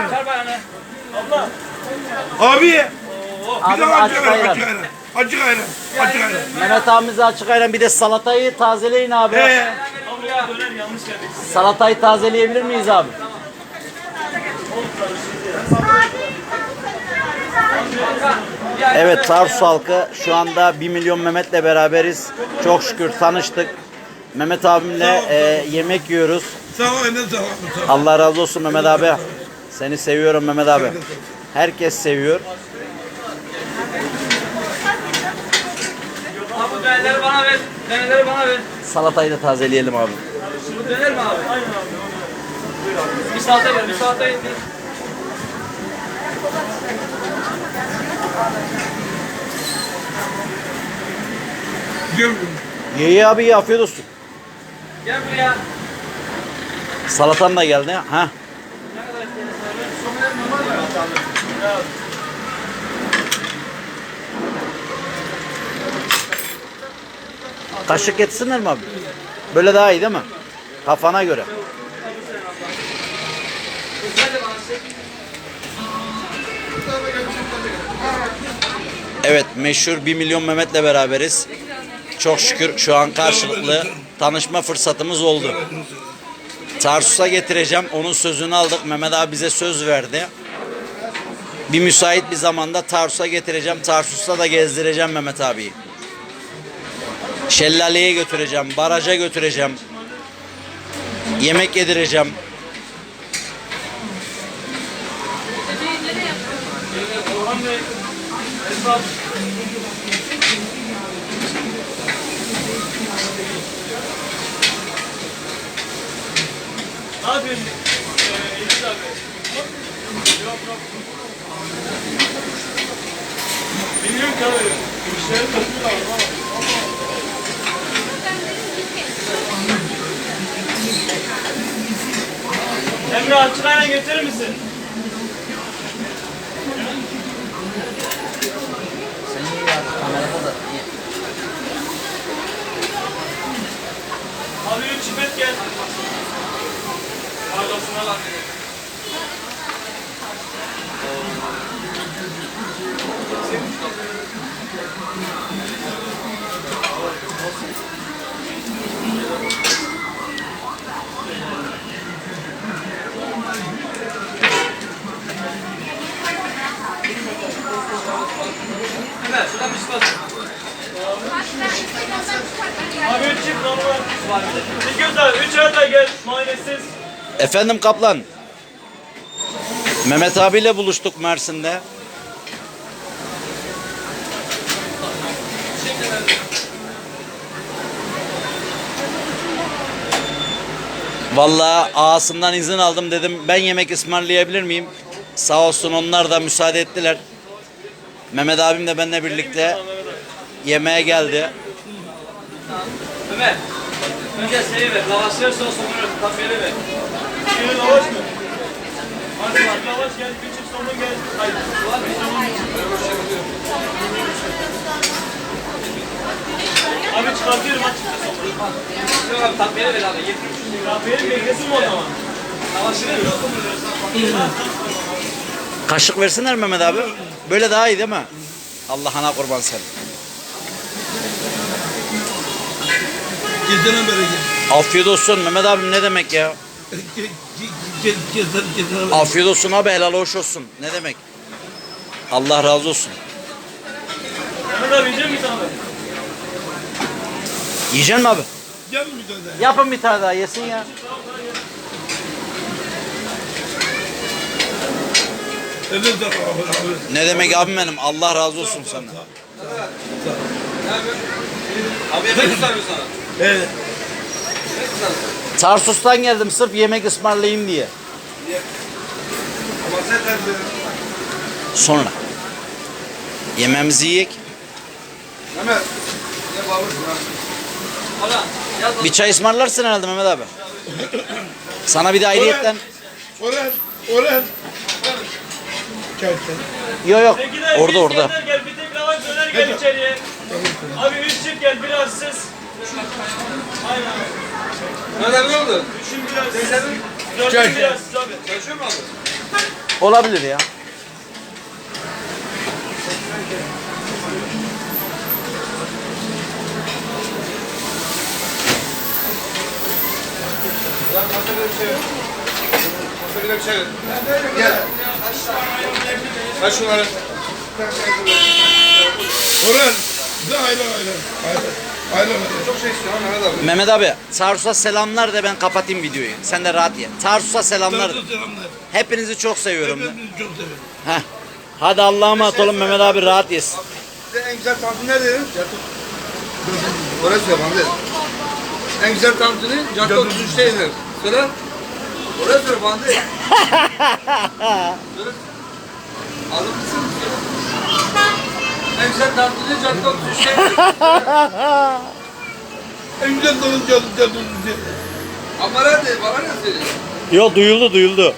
Abla. Abi. Bir Abi açık ayran. ayran. Acı ayran. Acı ayran. Acı ayran. Mehmet abimize açık ayran bir de salatayı tazeleyin abi. He. Salatayı tazeleyebilir miyiz abi? Evet Tarsus halkı şu anda 1 milyon Mehmet'le beraberiz. Çok şükür tanıştık. Mehmet abimle e, yemek yiyoruz. Sağ ol eline sağ ol. Sağ ol. Allah razı olsun Mehmet abi. Seni seviyorum Mehmet abi. Herkes seviyor. Abi dönerleri bana ver. Dönerleri bana ver. Salatayı da tazeleyelim abi. Bu döner mi abi? Aynen abi. Bir saate gel, bir saate indi. Gel. Ye ye abi ye afiyet olsun. Gel buraya. Salatan da geldi. Ha. Kaşık etsinler mi abi? Böyle daha iyi değil mi? Kafana göre. Evet meşhur 1 milyon Mehmet'le beraberiz. Çok şükür şu an karşılıklı tanışma fırsatımız oldu. Tarsus'a getireceğim. Onun sözünü aldık. Mehmet abi bize söz verdi. Bir müsait bir zamanda Tarsus'a getireceğim. Tarsus'ta da gezdireceğim Mehmet abiyi. Şelaleye götüreceğim. Baraja götüreceğim. Yemek yedireceğim. Orhan Bey. Ee, İdris abi. Yok yok. Bilmiyorum ki abi. İşleri taşıyor ama. Emre açık ayran getirir misin? Abi üç çipet gel. Evet, şuradan bir çıkart. Abi üç çift normal. Bir göz abi, üç ayda gel. Muayenesiz. Efendim Kaplan. Mehmet abiyle buluştuk Mersin'de. Vallahi ağasından izin aldım dedim ben yemek ısmarlayabilir miyim? Sağ olsun onlar da müsaade ettiler. Mehmet abim de benimle birlikte yemeğe geldi. Ömer. Önce şeyi ver. Lavaş ver sonra kafiyeli ver. Abi çıkartıyorum aç. Yok abi tatmiyeli ver abi. Tatmiyeli beklesin mi o zaman? Kaşık versinler Mehmet abi. Böyle daha iyi değil mi? Allah'ına kurban sen. Beri gel. Afiyet olsun Mehmet abim ne demek ya? Afiyet olsun abi helal hoş olsun. Ne demek? Allah razı olsun. Mehmet abi yiyecek misin abi? Yiyecek abi? Gel bir tane. Yapın bir tane daha yesin ya. Ne demek abim benim? Allah razı olsun sana. Abi mi sarıyor sana? Evet. Tarsus'tan geldim sırf yemek ısmarlayayım diye. Sonra. Yemeğimizi yiyek. Bir çay ısmarlarsın herhalde Mehmet abi. Sana bir de ayrıyetten. Orhan. Orhan. Çay çay. Yok yok. Orada orada. Gel bir tek lavaş döner gel içeriye. Abi üç çift gel biraz siz. Aynen. Nerede ne oldu? Üçün biraz. Çay, Dördün biraz. Çalışıyor mu abi? Olabilir ya. Gel. Kaç şunları. Orhan. Bir de ayran Çok şey istiyor Mehmet abi. Mehmet abi Tarsus'a selamlar de ben kapatayım videoyu. Sen de rahat ye. Tarsus'a selamlar. de. Selamlar. Hepinizi çok seviyorum de. Hepinizi çok seviyorum. Heh. Hadi Allah'a emanet olun Mehmet abi rahat yesin. Size en güzel tantuni nerede dedim? Orası yabancı. En güzel tantuni cadde 33'te yenir. Söyle. Oraya söyle Bandi. Söyle. Alır mısın? Söyle. En güzel tantuni cadde 33'te yenir. en güzel cadde 33'te yenir. Ama nerede? Bana ne söylüyorsun? Yo duyuldu duyuldu.